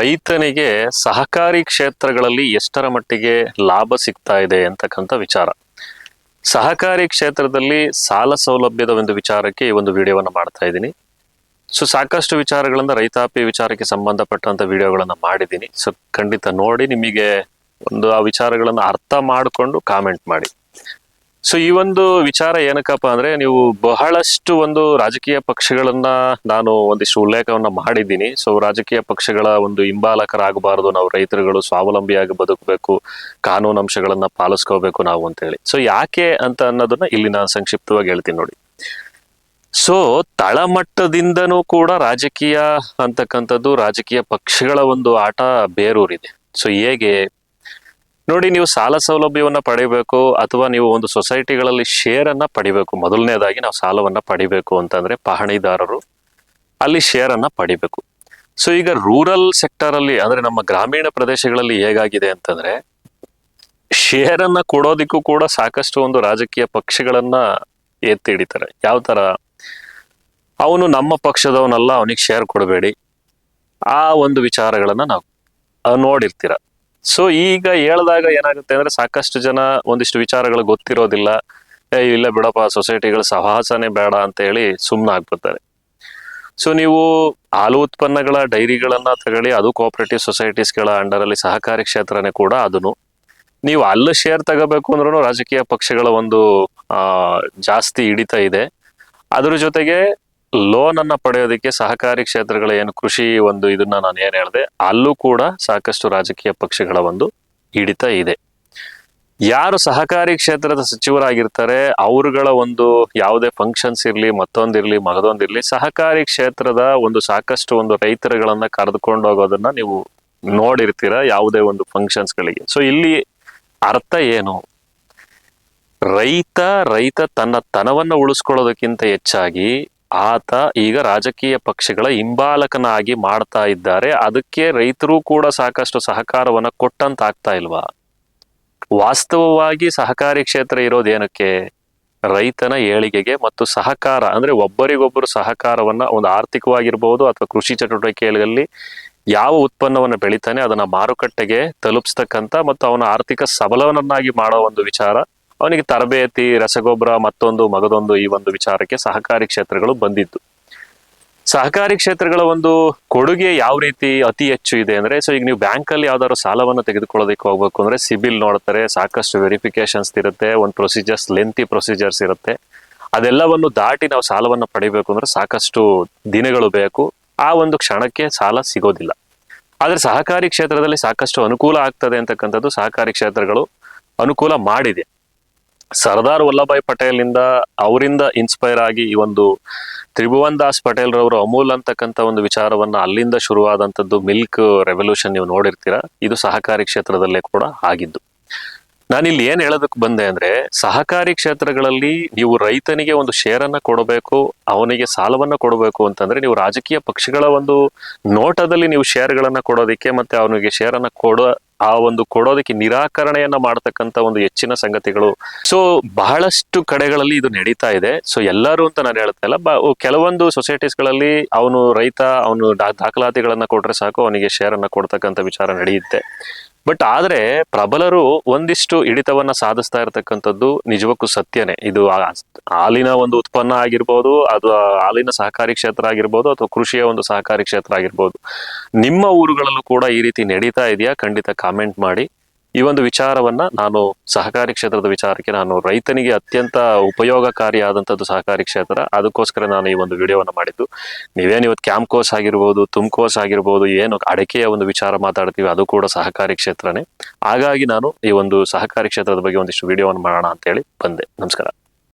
ರೈತನಿಗೆ ಸಹಕಾರಿ ಕ್ಷೇತ್ರಗಳಲ್ಲಿ ಎಷ್ಟರ ಮಟ್ಟಿಗೆ ಲಾಭ ಸಿಗ್ತಾ ಇದೆ ಅಂತಕ್ಕಂಥ ವಿಚಾರ. ಸಹಕಾರಿ ಕ್ಷೇತ್ರದಲ್ಲಿ ಸಾಲ ಸೌಲಭ್ಯದ ಒಂದು ವಿಚಾರಕ್ಕೆ ಈ ಒಂದು ವಿಡಿಯೋವನ್ನು ಮಾಡ್ತಾ ಇದ್ದೀನಿ. ಸೊ, ಸಾಕಷ್ಟು ವಿಚಾರಗಳನ್ನ ರೈತಾಪಿ ವಿಚಾರಕ್ಕೆ ಸಂಬಂಧಪಟ್ಟಂತ ವಿಡಿಯೋಗಳನ್ನ ಮಾಡಿದ್ದೀನಿ. ಸೊ, ಖಂಡಿತ ನೋಡಿ ನಿಮಗೆ ಒಂದು ಆ ವಿಚಾರಗಳನ್ನ ಅರ್ಥ ಮಾಡಿಕೊಂಡು ಕಾಮೆಂಟ್ ಮಾಡಿ. ಸೊ ಈ ಒಂದು ವಿಚಾರ ಏನಕ್ಕಪ್ಪ ಅಂದ್ರೆ ನೀವು ಬಹಳಷ್ಟು ಒಂದು ರಾಜಕೀಯ ಪಕ್ಷಗಳನ್ನ ನಾನು ಒಂದಿಷ್ಟು ಉಲ್ಲೇಖವನ್ನ ಮಾಡಿದ್ದೀನಿ. ಸೊ ರಾಜಕೀಯ ಪಕ್ಷಗಳ ಒಂದು ಹಿಂಬಾಲಕರಾಗಬಾರದು. ನಾವು ರೈತರುಗಳು ಸ್ವಾವಲಂಬಿಯಾಗಿ ಬದುಕಬೇಕು. ಕಾನೂನು ಅಂಶಗಳನ್ನ ಪಾಲಿಸ್ಕೋಬೇಕು ನಾವು ಅಂತ ಹೇಳಿ ಸೊ ಯಾಕೆ ಅಂತ ಅನ್ನೋದನ್ನ ಇಲ್ಲಿ ನಾನು ಸಂಕ್ಷಿಪ್ತವಾಗಿ ಹೇಳ್ತೀನಿ ನೋಡಿ. ಸೊ ತಳಮಟ್ಟದಿಂದನೂ ಕೂಡ ರಾಜಕೀಯ ಅಂತಕ್ಕಂಥದ್ದು ರಾಜಕೀಯ ಪಕ್ಷಗಳ ಒಂದು ಆಟ ಬೇರೂರಿದೆ. ಸೊ ಹೇಗೆ ನೋಡಿ, ನೀವು ಸಾಲ ಸೌಲಭ್ಯವನ್ನ ಪಡಿಬೇಕು ಅಥವಾ ನೀವು ಒಂದು ಸೊಸೈಟಿಗಳಲ್ಲಿ ಶೇರ್ ಅನ್ನ ಪಡಿಬೇಕು. ಮೊದಲನೇದಾಗಿ ನಾವು ಸಾಲವನ್ನ ಪಡಿಬೇಕು ಅಂತಂದ್ರೆ ಪಹಣಿದಾರರು ಅಲ್ಲಿ ಶೇರ್ ಅನ್ನ ಪಡಿಬೇಕು. ಸೊ ಈಗ ರೂರಲ್ ಸೆಕ್ಟರ್ ಅಲ್ಲಿ ಅಂದ್ರೆ ನಮ್ಮ ಗ್ರಾಮೀಣ ಪ್ರದೇಶಗಳಲ್ಲಿ ಹೇಗಾಗಿದೆ ಅಂತಂದ್ರೆ ಶೇರ್ ಅನ್ನ ಕೊಡೋದಿಕ್ಕೂ ಕೂಡ ಸಾಕಷ್ಟು ಒಂದು ರಾಜಕೀಯ ಪಕ್ಷಗಳನ್ನ ಎತ್ತಿ ಹಿಡಿತಾರೆ ಯಾವ ತರ? ಅವನು ನಮ್ಮ ಪಕ್ಷದವನಲ್ಲ, ಅವನಿಗೆ ಶೇರ್ ಕೊಡಬೇಡಿ. ಆ ಒಂದು ವಿಚಾರಗಳನ್ನ ನಾವು ನೋಡಿರ್ತೀರ. ಸೊ ಈಗ ಹೇಳ್ದಾಗ ಏನಾಗುತ್ತೆ ಅಂದ್ರೆ ಸಾಕಷ್ಟು ಜನ ಒಂದಿಷ್ಟು ವಿಚಾರಗಳು ಗೊತ್ತಿರೋದಿಲ್ಲ. ಏ, ಇಲ್ಲ ಬಿಡಪ್ಪ, ಸೊಸೈಟಿಗಳ ಸಹವಾಸನೆ ಬೇಡ ಅಂತ ಹೇಳಿ ಸುಮ್ಮನೆ ಆಗ್ಬಿಡ್ತಾರೆ ಸೊ ನೀವು ಹಾಲು ಉತ್ಪನ್ನಗಳ ಡೈರಿಗಳನ್ನ ತಗೊಳ್ಳಿ, ಅದು ಕೋಆಪರೇಟಿವ್ ಸೊಸೈಟೀಸ್ಗಳ ಅಂಡರ್ ಅಲ್ಲಿ ಸಹಕಾರಿ ಕ್ಷೇತ್ರನೇ ಕೂಡ ಅದನ್ನು ನೀವು ಅಲ್ಲೂ ಶೇರ್ ತಗೋಬೇಕು ಅಂದ್ರೂ ರಾಜಕೀಯ ಪಕ್ಷಗಳ ಒಂದು ಜಾಸ್ತಿ ಹಿಡಿತ ಇದೆ. ಅದ್ರ ಜೊತೆಗೆ ಲೋನ್ ಅನ್ನ ಪಡೆಯೋದಕ್ಕೆ ಸಹಕಾರಿ ಕ್ಷೇತ್ರಗಳ ಏನು ಕೃಷಿ ಒಂದು ಇದನ್ನ ನಾನು ಏನ್ ಹೇಳಿದೆ, ಅಲ್ಲೂ ಕೂಡ ಸಾಕಷ್ಟು ರಾಜಕೀಯ ಪಕ್ಷಗಳ ಒಂದು ಹಿಡಿತ ಇದೆ. ಯಾರು ಸಹಕಾರಿ ಕ್ಷೇತ್ರದ ಸಚಿವರಾಗಿರ್ತಾರೆ, ಅವರುಗಳ ಒಂದು ಯಾವುದೇ ಫಂಕ್ಷನ್ಸ್ ಇರಲಿ ಮತ್ತೊಂದಿರ್ಲಿ ಮಗದೊಂದಿರ್ಲಿ ಸಹಕಾರಿ ಕ್ಷೇತ್ರದ ಒಂದು ಸಾಕಷ್ಟು ಒಂದು ರೈತರುಗಳನ್ನ ಕರೆದುಕೊಂಡು ಹೋಗೋದನ್ನ ನೀವು ನೋಡಿರ್ತೀರ ಯಾವುದೇ ಒಂದು ಫಂಕ್ಷನ್ಸ್ ಗಳಿಗೆ. ಸೊ ಇಲ್ಲಿ ಅರ್ಥ ಏನು? ರೈತ ರೈತ ತನ್ನ ತನವನ್ನು ಉಳಿಸ್ಕೊಳ್ಳೋದಕ್ಕಿಂತ ಹೆಚ್ಚಾಗಿ ಆತ ಈಗ ರಾಜಕೀಯ ಪಕ್ಷಗಳ ಹಿಂಬಾಲಕನಾಗಿ ಮಾಡ್ತಾ ಇದ್ದಾರೆ. ಅದಕ್ಕೆ ರೈತರು ಕೂಡ ಸಾಕಷ್ಟು ಸಹಕಾರವನ್ನ ಕೊಟ್ಟಂತ ಆಗ್ತಾ ಇಲ್ವಾ? ವಾಸ್ತವವಾಗಿ ಸಹಕಾರಿ ಕ್ಷೇತ್ರ ಇರೋದೇನಕ್ಕೆ? ರೈತನ ಏಳಿಗೆಗೆ ಮತ್ತು ಸಹಕಾರ, ಅಂದ್ರೆ ಒಬ್ಬರಿಗೊಬ್ಬರು ಸಹಕಾರವನ್ನ ಒಂದು ಆರ್ಥಿಕವಾಗಿರ್ಬೋದು ಅಥವಾ ಕೃಷಿ ಚಟುವಟಿಕೆಗಳಲ್ಲಿ ಯಾವ ಉತ್ಪನ್ನವನ್ನ ಬೆಳಿತಾನೆ ಅದನ್ನ ಮಾರುಕಟ್ಟೆಗೆ ತಲುಪಿಸ್ತಕ್ಕಂತ ಮತ್ತು ಅವನ ಆರ್ಥಿಕ ಸಬಲವನ್ನಾಗಿ ಮಾಡೋ ಒಂದು ವಿಚಾರ ಅವನಿಗೆ ತರಬೇತಿ, ರಸಗೊಬ್ಬರ, ಮತ್ತೊಂದು ಮಗದೊಂದು ಈ ಒಂದು ವಿಚಾರಕ್ಕೆ ಸಹಕಾರಿ ಕ್ಷೇತ್ರಗಳು ಬಂದಿದ್ದು. ಸಹಕಾರಿ ಕ್ಷೇತ್ರಗಳ ಒಂದು ಕೊಡುಗೆ ಯಾವ ರೀತಿ ಅತಿ ಹೆಚ್ಚು ಇದೆ ಅಂದ್ರೆ ಸೊ ಈಗ ನೀವು ಬ್ಯಾಂಕ್ ಅಲ್ಲಿ ಯಾವ್ದಾದ್ರು ಸಾಲವನ್ನು ತೆಗೆದುಕೊಳ್ಳೋದಕ್ಕೆ ಹೋಗ್ಬೇಕು ಅಂದ್ರೆ ಸಿಬಿಲ್ ನೋಡ್ತಾರೆ, ಸಾಕಷ್ಟು ವೆರಿಫಿಕೇಶನ್ಸ್ ಇರುತ್ತೆ, ಒಂದು ಪ್ರೊಸೀಜರ್ಸ್ ಲೆಂತಿ ಪ್ರೊಸೀಜರ್ಸ್ ಇರುತ್ತೆ. ಅದೆಲ್ಲವನ್ನು ದಾಟಿ ನಾವು ಸಾಲವನ್ನು ಪಡಿಬೇಕು ಅಂದ್ರೆ ಸಾಕಷ್ಟು ದಿನಗಳು ಬೇಕು. ಆ ಒಂದು ಕ್ಷಣಕ್ಕೆ ಸಾಲ ಸಿಗೋದಿಲ್ಲ. ಆದ್ರೆ ಸಹಕಾರಿ ಕ್ಷೇತ್ರದಲ್ಲಿ ಸಾಕಷ್ಟು ಅನುಕೂಲ ಆಗ್ತದೆ ಅಂತಕ್ಕಂಥದ್ದು ಸಹಕಾರಿ ಕ್ಷೇತ್ರಗಳು ಅನುಕೂಲ ಮಾಡಿದೆ. ಸರ್ದಾರ್ ವಲ್ಲಭಾಯ್ ಇಂದ ಅವರಿಂದ ಇನ್ಸ್ಪೈರ್ ಆಗಿ ಈ ಒಂದು ತ್ರಿಭುವನ್ ದಾಸ್ ಪಟೇಲ್ ರವರು ಅಮೂಲ್ ಅಂತಕ್ಕಂತ ಒಂದು ವಿಚಾರವನ್ನ ಅಲ್ಲಿಂದ ಶುರುವಾದಂತದ್ದು ಮಿಲ್ಕ್ ರೆವಲ್ಯೂಷನ್ ನೀವು ನೋಡಿರ್ತೀರಾ. ಇದು ಸಹಕಾರಿ ಕ್ಷೇತ್ರದಲ್ಲೇ ಕೂಡ ಆಗಿದ್ದು. ನಾನಿಲ್ಲಿ ಏನ್ ಹೇಳೋದಕ್ಕೆ ಬಂದೆ ಅಂದ್ರೆ, ಸಹಕಾರಿ ಕ್ಷೇತ್ರಗಳಲ್ಲಿ ನೀವು ರೈತನಿಗೆ ಒಂದು ಶೇರನ್ನ ಕೊಡಬೇಕು, ಅವನಿಗೆ ಸಾಲವನ್ನ ಕೊಡಬೇಕು ಅಂತಂದ್ರೆ ನೀವು ರಾಜಕೀಯ ಪಕ್ಷಗಳ ಒಂದು ನೋಟದಲ್ಲಿ ನೀವು ಶೇರ್ಗಳನ್ನ ಕೊಡೋದಕ್ಕೆ ಮತ್ತೆ ಅವನಿಗೆ ಶೇರನ್ನ ಕೊಡೋ ಆ ಒಂದು ಕೊಡೋದಕ್ಕೆ ನಿರಾಕರಣೆಯನ್ನ ಮಾಡತಕ್ಕಂತ ಒಂದು ಹೆಚ್ಚಿನ ಸಂಗತಿಗಳು. ಸೊ ಬಹಳಷ್ಟು ಕಡೆಗಳಲ್ಲಿ ಇದು ನಡೀತಾ ಇದೆ. ಸೊ ಎಲ್ಲರೂ ಅಂತ ನಾನು ಹೇಳ್ತಾ ಇಲ್ಲ. ಕೆಲವೊಂದು ಸೊಸೈಟೀಸ್ಗಳಲ್ಲಿ ಅವನು ರೈತ, ಅವನು ದಾಖಲಾತಿಗಳನ್ನ ಕೊಟ್ರೆ ಸಾಕು, ಅವನಿಗೆ ಶೇರ್ ಅನ್ನ ಕೊಡ್ತಕ್ಕಂಥ ವಿಚಾರ ನಡೆಯುತ್ತೆ. ಬಟ್ ಆದ್ರೆ ಪ್ರಬಲರು ಒಂದಿಷ್ಟು ಹಿಡಿತವನ್ನ ಸಾಧಿಸ್ತಾ ಇರತಕ್ಕಂಥದ್ದು ನಿಜಕ್ಕೂ ಸತ್ಯನೇ. ಇದು ಹಾಲಿನ ಒಂದು ಉತ್ಪನ್ನ ಆಗಿರ್ಬೋದು, ಅದು ಹಾಲಿನ ಸಹಕಾರಿ ಕ್ಷೇತ್ರ ಆಗಿರ್ಬೋದು ಅಥವಾ ಕೃಷಿಯ ಒಂದು ಸಹಕಾರಿ ಕ್ಷೇತ್ರ ಆಗಿರ್ಬೋದು. ನಿಮ್ಮ ಊರುಗಳಲ್ಲೂ ಕೂಡ ಈ ರೀತಿ ನಡೀತಾ ಇದೆಯಾ? ಖಂಡಿತ ಕಾಮೆಂಟ್ ಮಾಡಿ. ಈ ಒಂದು ವಿಚಾರವನ್ನ ನಾನು ಸಹಕಾರಿ ಕ್ಷೇತ್ರದ ವಿಚಾರಕ್ಕೆ ನಾನು ರೈತನಿಗೆ ಅತ್ಯಂತ ಉಪಯೋಗಕಾರಿಯಾದಂಥದ್ದು ಸಹಕಾರಿ ಕ್ಷೇತ್ರ. ಅದಕ್ಕೋಸ್ಕರ ನಾನು ಈ ಒಂದು ವಿಡಿಯೋವನ್ನು ಮಾಡಿದ್ದು. ನೀವೇನು ಇವತ್ತು ಕ್ಯಾಂಪ್ಕೋಸ್ ಆಗಿರ್ಬೋದು ತುಮ್ಕೋಸ್ ಆಗಿರ್ಬೋದು, ಏನು ಅಡಕೆಯ ಒಂದು ವಿಚಾರ ಮಾತಾಡ್ತೀವಿ, ಅದು ಕೂಡ ಸಹಕಾರಿ ಕ್ಷೇತ್ರನೇ. ಹಾಗಾಗಿ ನಾನು ಈ ಒಂದು ಸಹಕಾರಿ ಕ್ಷೇತ್ರದ ಬಗ್ಗೆ ಒಂದಿಷ್ಟು ವಿಡಿಯೋವನ್ನು ಮಾಡೋಣ ಅಂತೇಳಿ ಬಂದೆ. ನಮಸ್ಕಾರ.